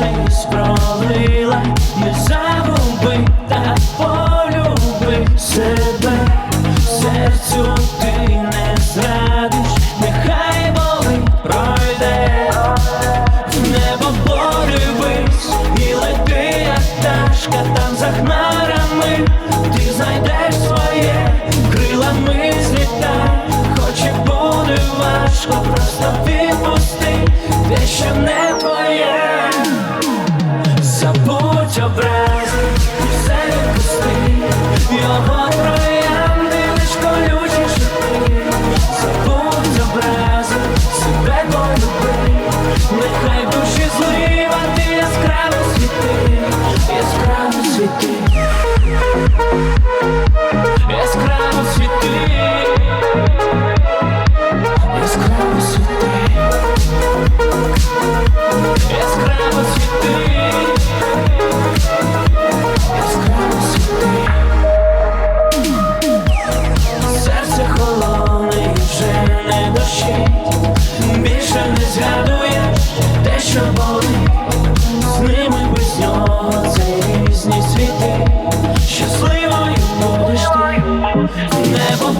Чись спролила не загуби та по.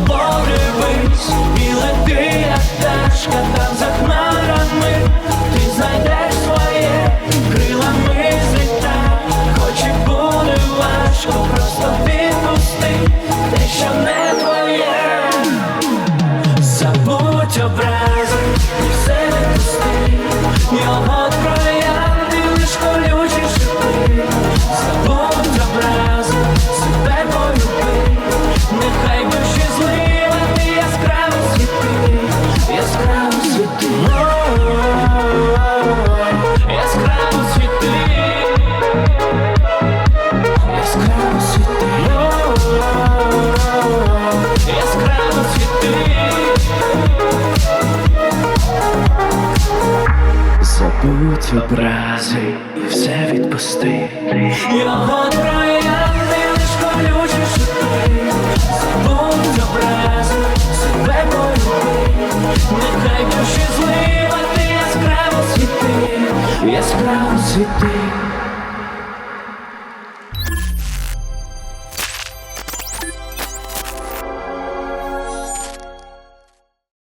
подивись, і лети, як пташка там ти знайдеш своє крилами зліта, хоч і буде важко, просто відпусти те, що не твоє, забудь образи. Будь образи і все відпусти. Його троянди лиш колючі шипи, забудь образи, себе полюби, нехай душі злива, ти яскраво світи, яскраво світи.